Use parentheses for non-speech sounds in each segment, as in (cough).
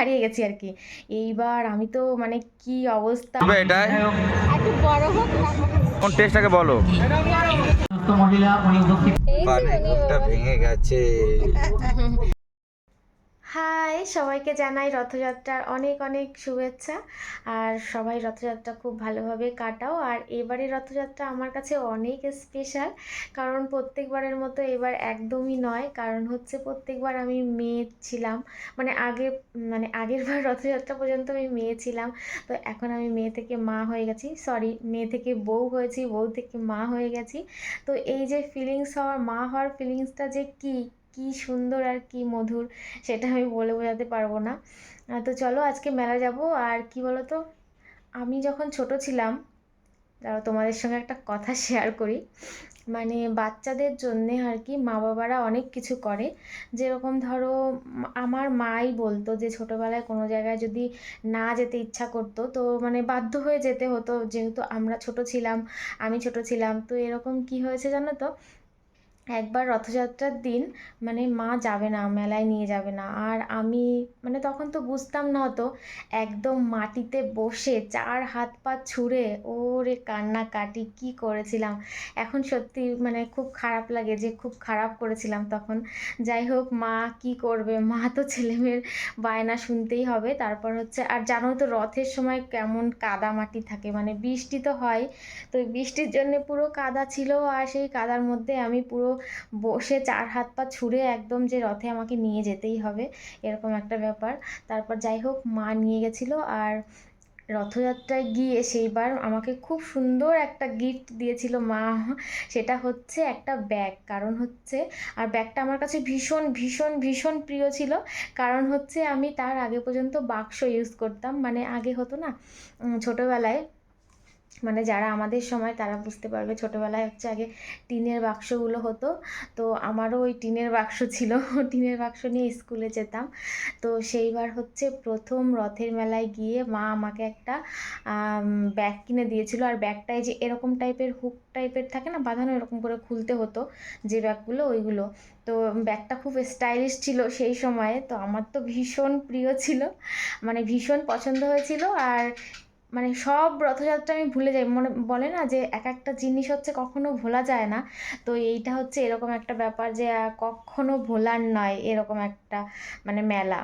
হারিয়ে গেছি আর কি। এইবার আমি তো মানে কি অবস্থা। তবে এটা একটু বড় হোক কোন টেস্টটাকে বলো? মহিলা উনি উপস্থিত ভেঙে গেছে। (laughs) হাই সবাইকে জানাই রথযাত্রার অনেক অনেক শুভেচ্ছা। আর সবাই রথযাত্রা খুব ভালোভাবে কাটাও। আর এবারে রথযাত্রা আমার কাছে অনেক স্পেশাল কারণ প্রত্যেকবারের মতো এবার একদমই নয়। কারণ হচ্ছে প্রত্যেকবার আমি মেয়ে ছিলাম। মানে আগে মানে আগের বার রথযাত্রা পর্যন্ত আমি মেয়ে ছিলাম। তো এখন আমি মেয়ে থেকে মা হয়ে গেছি। সরি মেয়ে থেকে বউ হয়েছি, বউ থেকে মা হয়ে গেছি। তো এই যে ফিলিংস হওয়ার, মা হওয়ার ফিলিংসটা যে কী? কী সুন্দর আর কি মধুর, সেটা আমি বলে বোঝাতে পারব না। তো চলো আজকে মেলা যাব, আর কি বলো তো আমি যখন ছোট ছিলাম দাঁড়াও তোমাদের সঙ্গে একটা কথা (laughs) শেয়ার করি মানে বাচ্চাদের জন্যে আর কি মা বাবারা অনেক কিছু করে। যেরকম ধরো, আমার মাই বলতো যে ছোটোবেলায় কোনো জায়গায় যদি না যেতে ইচ্ছা করতো, তো মানে বাধ্য হয়ে যেতে হতো। যেহেতু আমরা ছোট ছিলাম, আমি ছোট ছিলাম, তো এরকম কি হয়েছে জানো তো একবার রথযাত্রার দিন মানে মা যাবে না, মেলায় নিয়ে যাবে না। আর আমি মানে তখন তো বুঝতাম না অত, একদম মাটিতে বসে চার হাত পা ছুঁড়ে, ওরে কান্নাকাটি, কি করেছিলাম? এখন সত্যি মানে খুব খারাপ লাগে যে, খুব খারাপ করেছিলাম তখন। যাই হোক, মা কি করবে? মা তো ছেলেমেয়ের বায়না শুনতেই হবে। তারপর হচ্ছে, আর জানো তো রথের সময় কেমন কাদা মাটি থাকে মানে বৃষ্টি তো হয়। তো বৃষ্টির জন্য পুরো কাদা ছিল, আর সেই কাদার মধ্যে আমি পুরো বসে চার হাত পা ছুঁড়ে একদম যে রথে আমাকে নিয়ে যেতেই হবে, এরকম একটা ব্যাপার। তারপর যাই হোক, মা নিয়ে গেছিল আর রথযাত্রায় গিয়ে সেইবার আমাকে খুব সুন্দর একটা গিফট দিয়েছিল মা। সেটা হচ্ছে একটা ব্যাগ কারণ হচ্ছে, আর ব্যাগটা আমার কাছে ভীষণ ভীষণ ভীষণ প্রিয় ছিল। কারণ হচ্ছে আমি তার আগে পর্যন্ত বাক্স ইউজ করতাম। মানে আগে হতো না ছোটোবেলায় মানে যারা আমাদের সময় তারা বুঝতে পারবে। ছোটোবেলায় হচ্ছে আগে টিনের বাক্সগুলো হতো। তো আমারও ওই টিনের বাক্স ছিল। (laughs) টিনের বাক্স নিয়ে স্কুলে যেতাম। তো সেইবার হচ্ছে প্রথম রথের মেলায় গিয়ে মা আমাকে একটা ব্যাগ কিনে দিয়েছিল। আর ব্যাগটায় যে এরকম টাইপের হুক টাইপের থাকে না, বাঁধানো এরকম করে খুলতে হতো যে ব্যাগগুলো, ওইগুলো। তো ব্যাগটা খুব স্টাইলিশ ছিল সেই সময়ে। তো আমার তো ভীষণ প্রিয় ছিল। মানে ভীষণ পছন্দ হয়েছিল। আর মানে সব রথযাত্রা আমি ভুলে যাই। মনে, বলে না যে এক একটা জিনিস হচ্ছে কখনো ভোলা যায় না। তো এইটা হচ্ছে এরকম একটা ব্যাপার যে কখনো ভোলার নয় এরকম একটা মানে মেলা।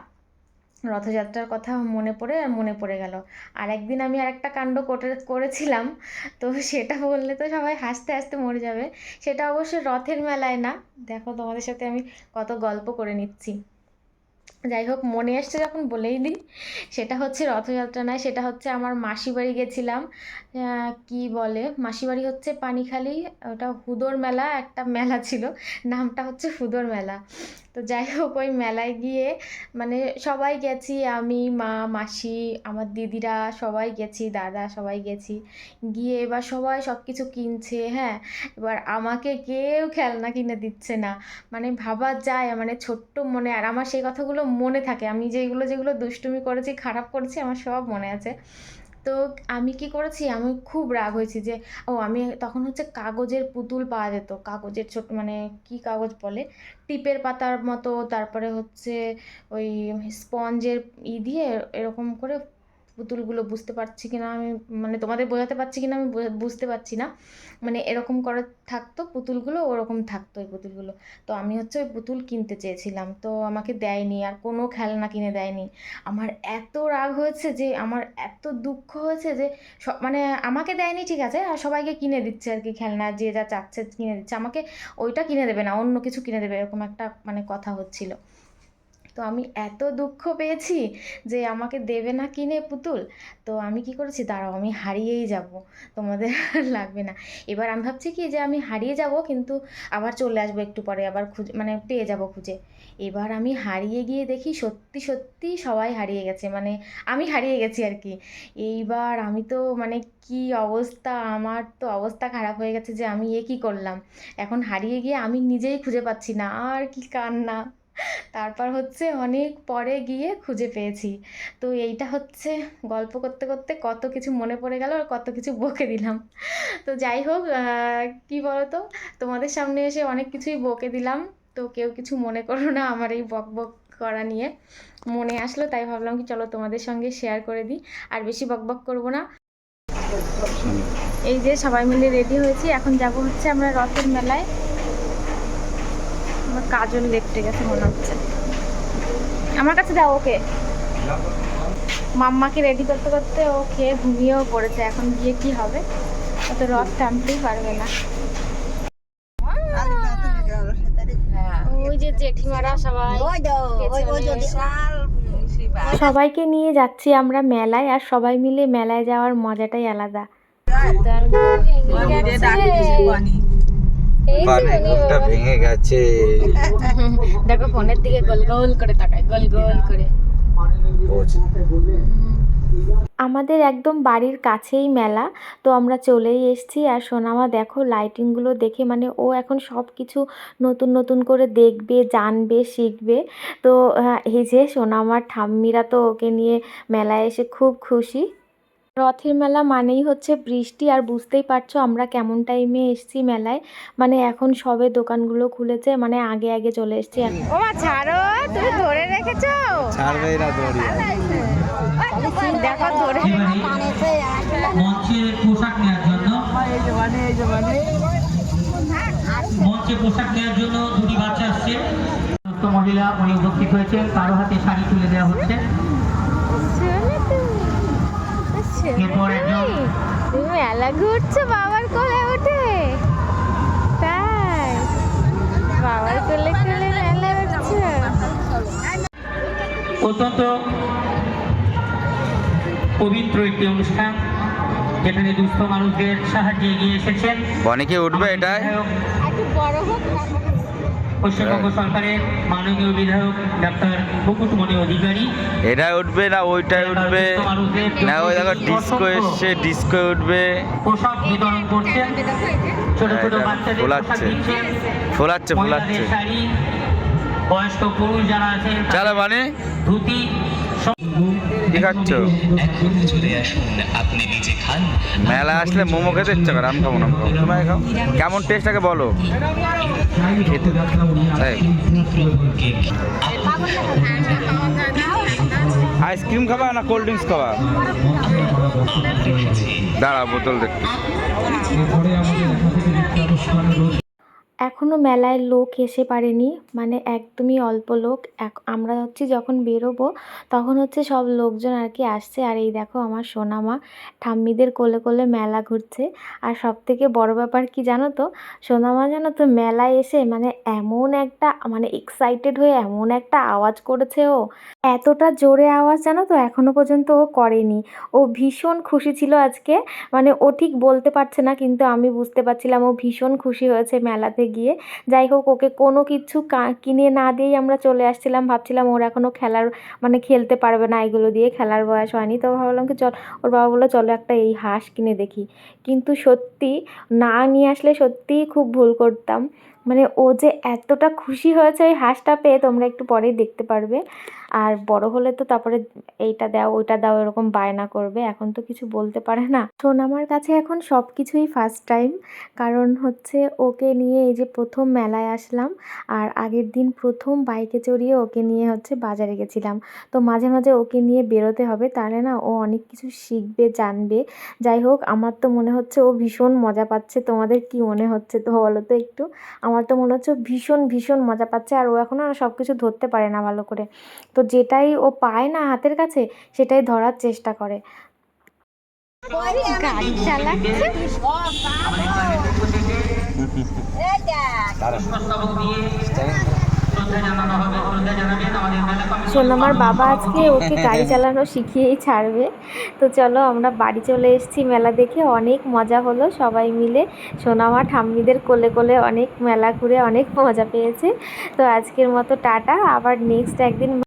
রথযাত্রার কথা মনে পড়ে আর মনে পড়ে গেল। আর একদিন আমি আর একটা কাণ্ড করে করেছিলাম। তো সেটা বললে তো সবাই হাসতে হাসতে মরে যাবে। সেটা অবশ্য রথের মেলায় না। দেখো তোমাদের সাথে আমি কত গল্প করে নিচ্ছি। যাই হোক মনে আসছে যখন বলেই দিই, সেটা হচ্ছে রথযাত্রা নয় সেটা হচ্ছে আমার মাসি বাড়ি গেছিলাম। কি বলে? মাসি বাড়ি হচ্ছে পানিখালি, ওটা হুদোর মেলা, একটা মেলা ছিল, নামটা হচ্ছে হুদোর মেলা। তো যাই হোক, ওই মেলায় গিয়ে মানে সবাই গেছি, আমি, মা, মাসি, আমার দিদিরা সবাই গেছি, দাদা সবাই গেছি। গিয়ে এবার সবাই সব কিছু কিনছে হ্যাঁ? এবার আমাকে কেউ খেলনা কিনে দিচ্ছে না। মানে ভাবা যায় মানে ছোট্ট মনে, আর আমার সেই কথাগুলো মনে থাকে। আমি যেগুলো যেগুলো দুষ্টুমি করেছি, খারাপ করেছি, আমার সব মনে আছে। তো আমি কি করেছি? আমি খুব রাগ হয়েছি যে, ও আমি তখন হচ্ছে কাগজের পুতুল পাওয়া যেত। কাগজের ছোট মানে কি কাগজ বলে? টিপের পাতার মতো, তারপরে হচ্ছে ওই স্পঞ্জের ই দিয়ে এরকম করে পুতুলগুলো বুঝতে পারছি কিনা, আমি মানে তোমাদের বোঝাতে পারছি কিনা, আমি বুঝতে পারছি না। মানে এরকম করে থাকতো পুতুলগুলো, ওরকম থাকতো ওই পুতুলগুলো। তো আমি হচ্ছে ওই পুতুল কিনতে চেয়েছিলাম, তো আমাকে দেয়নি আর কোনো খেলনা কিনে দেয়নি। আমার এত রাগ হয়েছে যে, আমার এত দুঃখ হয়েছে যে মানে আমাকে দেয়নি ঠিক আছে, আর সবাইকে কিনে দিচ্ছে আর কি খেলনা, যে যা চাচ্ছে কিনে দিচ্ছে। আমাকে ওইটা কিনে দেবে না, অন্য কিছু কিনে দেবে, এরকম একটা মানে কথা হচ্ছিল। তো আমি এত দুঃখ পেয়েছি যে আমাকে দেবে না কিনে পুতুল। তো আমি কি করেছি? দাঁড়াও, আমি হারিয়েই যাব। তোমাদের লাগবে না। এবার আমি ভাবছি কি যে আমি হারিয়ে যাব, কিন্তু আবার চলে আসব একটু পরে, আবার খুঁজে মানে পেয়ে যাব খুঁজে। এবার আমি হারিয়ে গিয়ে দেখি সত্যি সত্যি সবাই হারিয়ে গেছে। মানে আমি হারিয়ে গেছি আর কি। এইবার আমি তো মানে কি অবস্থা, আমার তো অবস্থা খারাপ হয়ে গেছে যে আমি এ কী করলাম? এখন হারিয়ে গিয়ে আমি নিজেই খুঁজে পাচ্ছি না, আর কি কান্না। তারপর হচ্ছে অনেক পরে গিয়ে খুঁজে পেয়েছি। তো এইটা হচ্ছে গল্প করতে করতে কত কিছু মনে পড়ে গেল আর কত কিছু বকে দিলাম। তো যাই হোক কি বলতো? তোমাদের সামনে এসে অনেক কিছুই বকে দিলাম। তো কেউ কিছু মনে করো না আমার এই বক বক করা নিয়ে। মনে আসলো, তাই ভাবলাম কি চলো তোমাদের সঙ্গে শেয়ার করে দিই। আর বেশি বকবক করব না। এই যে সবাই মিলে রেডি হয়েছি। এখন যাব হচ্ছে আমরা রথের মেলায়। আমার কাজল লেপটে গেছে মনে হচ্ছে। আমার কাছে দাও ওকে। মাম্মাকে রেডি করতে করতে ও খেয়ে ঘুমিয়েও পড়েছে। এখন গিয়ে কি হবে? ও তো রথ টানতেই পারবে না। ওই যে জেঠিমারা সবাই সবাইকে নিয়ে যাচ্ছি আমরা মেলায় আর সবাই মিলে মেলায় যাওয়ার মজাটাই আলাদা। পানের ঘুমটা ভেঙে গেছে। দেখো ফোনের দিকে গোল গোল করে তাকায় গোল গোল করে। আমাদের একদম বাড়ির কাছেই মেলা তো আমরা চলেই এসেছি। আর সোনামা দেখো লাইটিংগুলো দেখে মানে ও এখন সব কিছু নতুন নতুন করে দেখবে জানবে শিখবে। তো এই যে সোনামার ঠাম্মিরা তো ওকে নিয়ে মেলায় এসে খুব খুশি। রথের মেলা মানেই হচ্ছে বৃষ্টি আর বুঝতেই পারছ আমরা কেমন টাইমে এসেছি মেলায়। মানে এখন সবে দোকানগুলো খুলেছে মানে আগে আগে চলে এসেছি। ও ছাড়ো তুমি ধরে রেখেছো? ছাড়বেই না দেখো ধরে মঞ্চে পোশাক নেওয়ার জন্য। মঞ্চে পোশাক নেওয়ার জন্য দুটি বাচ্চা আসছে। মহিলা উনি উপস্থিত হয়েছে কারও হাতে শাড়ি তুলে দেওয়া হচ্ছে। একজন তুমি মেলা ঘুরছো বাবার কোলে উঠে? তাই? বাবার কোলে কোলে মেলা উঠছো। অত্যন্ত পবিত্র একটি অনুষ্ঠান যেখানে দুস্থ মানুষদের সাহায্যে এগিয়ে এসেছেন। বনিকে উঠবে এটাই? একটু বড় হোক পশ্চিমবঙ্গ সরকারের মাননীয় বিধায়ক ডাক্তার মুকুটমণি অধিকারী। এটাই উঠবে না ওইটাই উঠবে। না ওই দেখো ডিস্কো এসছে ডিস্কো উঠবে। পোশাক বিতরণ করছেন ছোট ছোট বাচ্চাদের পোশাক দিচ্ছেন ফোলাচ্ছে ফোলাচ্ছে। শাড়ি বয়স্ক পুরুষ যারা আছেন চলো মানে? ধুতি সব- কি খাচ্ছ মেলা আসলে মোমো খেতে ইচ্ছে করে আমি খাব না খাব তোমায় খাও কেমন টেস্ট আগে বলো আইসক্রিম খাবা না কোল্ড ড্রিঙ্কস খাবা? দাঁড়া বোতল দেখতে। এখনও মেলায় লোক এসে পারেনি মানে একদমই অল্প লোক। আমরা হচ্ছে যখন বেরোবো, তখন হচ্ছে সব লোকজন আর কি আসছে। আর এই দেখো আমার সোনামা, ঠাম্মিদের কোলে কোলে মেলা ঘুরছে। আর সব থেকে বড় ব্যাপার কি জানো তো, সোনামা জানো তো মেলায় এসে মানে এমন একটা মানে এক্সাইটেড হয়ে এমন একটা আওয়াজ করেছে ও। এতটা জোরে আওয়াজ জানো তো এখনও পর্যন্ত ও করেনি। ও ভীষণ খুশি ছিল আজকে। মানে ও ঠিক বলতে পারছে না, কিন্তু আমি বুঝতে পারছিলাম ও ভীষণ খুশি হয়েছে মেলাতে গিয়ে। যাই হোক, ওকে কোনো কিছু কিনে না দিয়েই আমরা চলে আসছিলাম। ভাবছিলাম ওর এখনও খেলার মানে খেলতে পারবে না এগুলো দিয়ে, খেলার বয়স হয়নি। তো ভাবলাম কি, চল, ওর বাবা বলল, চলো একটা এই হাঁস কিনে দেখি। কিন্তু সত্যি না নিয়ে আসলে সত্যিই খুব ভুল করতাম। মানে ও যে এতটা খুশি হয়েছে ওই হাঁসটা পেয়ে তোমরা একটু পরেই দেখতে পারবে। আর বড় হলে তো তারপরে এইটা দাও, ওইটা দাও, এরকম বায়না করবে, এখন তো কিছু বলতে পারে না। শোন, আমার কাছে এখন সব কিছুই ফার্স্ট টাইম কারণ হচ্ছে ওকে নিয়ে এই যে প্রথম মেলায় আসলাম, আর আগের দিন প্রথম বাইকে চড়িয়ে ওকে নিয়ে হচ্ছে বাজারে গেছিলাম। তো মাঝে মাঝে ওকে নিয়ে বেরোতে হবে, তাহলে না ও অনেক কিছু শিখবে, জানবে। যাই হোক, আমার তো মনে হচ্ছে ও ভীষণ মজা পাচ্ছে। তোমাদের কি মনে হচ্ছে তো বলো তো একটু? আমার তো মনে হচ্ছে ভীষণ ভীষণ মজা পাচ্ছে, আর ও এখনও সব কিছু ধরতে পারে না ভালো করে। তো যেটাই ও পায় না হাতের কাছে সেটাই ধরার চেষ্টা করে। গাড়ি চালাচ্ছে? সোনামার বাবা আজকে ওকে (laughs) গাড়ি চালানো শিখিয়েই ছাড়বে। তো চলো আমরা বাড়ি চলে এসেছি মেলা দেখে। অনেক মজা হলো সবাই মিলে। সোনামা ঠাম্মিদের কোলে কোলে অনেক মেলা ঘুরে অনেক মজা পেয়েছে। তো আজকের মতো টাটা। আবার নেক্সট একদিন